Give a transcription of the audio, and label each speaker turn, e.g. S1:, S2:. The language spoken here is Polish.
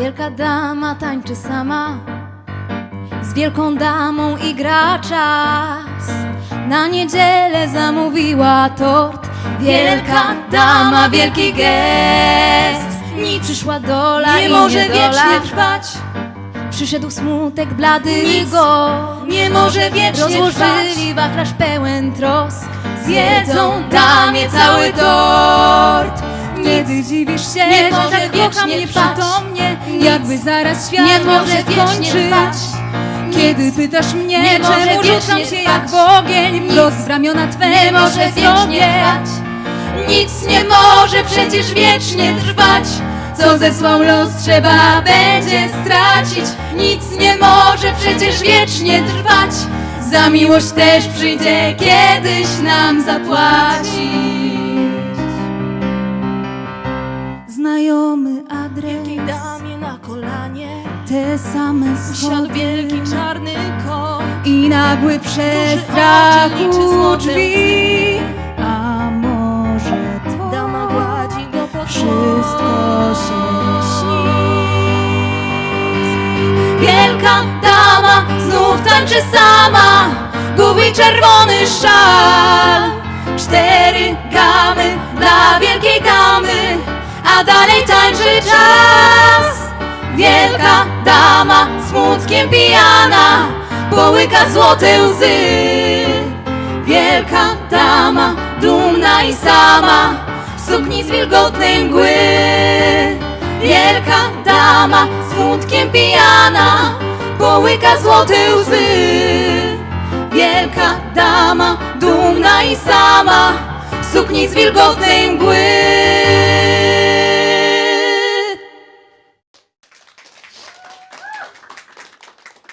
S1: Wielka dama tańczy sama Z wielką damą i gra czas. Na niedzielę zamówiła tort. Wielka dama, wielki gest. Nic przyszła dola
S2: Nie
S1: i
S2: może
S1: niedola.
S2: wiecznie trwać.
S1: Przyszedł smutek blady
S2: Nic
S1: go.
S2: nie może wiecznie
S1: Rozłożyli wachlarz pełen trosk.
S2: Zjedzą damie cały tort
S1: Wtedy dziwisz się,
S2: Nie
S1: że
S2: może
S1: tak
S2: wiecznie
S1: kocha mnie
S2: trwać.
S1: przytomnie
S2: Nic
S1: Jakby zaraz świat
S2: nie może
S1: skończyć. Kiedy pytasz mnie,
S2: nie może
S1: czemu ruszam się jak w ogień Wprost z ramiona Twe
S2: Nie może
S1: sobie.
S2: trwać. Nic nie może przecież wiecznie trwać. Co zesłał los trzeba będzie stracić. Nic nie może przecież wiecznie trwać. Za miłość też przyjdzie kiedyś nam zapłacić
S1: Znajomy adres.
S2: damie na kolanie.
S1: Te same
S2: Siadł
S1: schody.
S2: wielki czarny kot.
S1: I nagły przestrach u drzwi. A może to
S2: Dama gładzi go po
S1: Wszystko się śni.
S2: Wielka dama znów tańczy sama. Gubi czerwony szal Dalej tańczy czas. Wielka dama smutkiem pijana Połyka złote łzy. Wielka dama dumna i sama W sukni z wilgotnej mgły. Wielka dama smutkiem pijana Połyka złote łzy. Wielka dama dumna i sama W sukni z wilgotnej